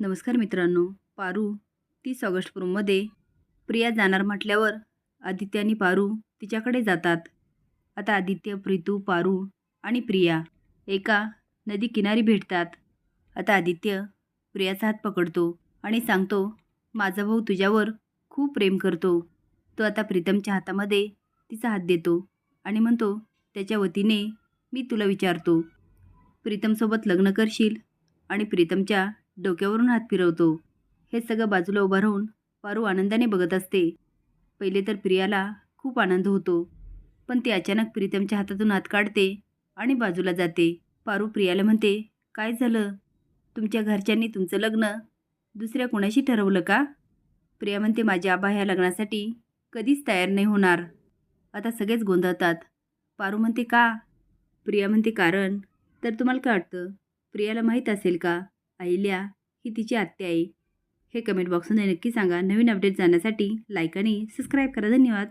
नमस्कार मित्रांनो पारू तीस ऑगस्ट प्रोममध्ये. प्रिया जाणार म्हटल्यावर आदित्य आणि पारू तिच्याकडे जातात. आता आदित्य प्रीतू पारू आणि प्रिया एका नदी किनारी भेटतात. आता आदित्य प्रियाचा हात पकडतो आणि सांगतो माझा भाऊ तुझ्यावर खूप प्रेम करतो. तो आता प्रीतमच्या हातामध्ये तिचा हात देतो आणि म्हणतो त्याच्या वतीने मी तुला विचारतो. प्रीतमसोबत लग्न करशील आणि प्रीतमच्या डोक्यावरून हात फिरवतो. हे सगळं बाजूला उभं राहून पारू आनंदाने बघत असते. पहिले तर प्रियाला खूप आनंद होतो. पण ती अचानक प्रीतमच्या हातातून हात काढते आणि बाजूला जाते. पारू प्रियाला म्हणते काय झालं? तुमच्या घरच्यांनी तुमचं लग्न दुसऱ्या कोणाशी ठरवलं का? प्रिया म्हणते माझ्या आबा ह्या लग्नासाठी कधीच तयार नाही होणार. आता सगळेच गोंधळतात. पारू म्हणते का? प्रिया म्हणते कारण तर तुम्हाला काय वाटतं? प्रियाला माहीत असेल का? अहिल्या ही तिची आत्या आहे. हे कमेंट बॉक्समध्ये नक्की सांगा. नवीन अपडेट जाण्यासाठी लाईक आणि सबस्क्राईब करा. धन्यवाद.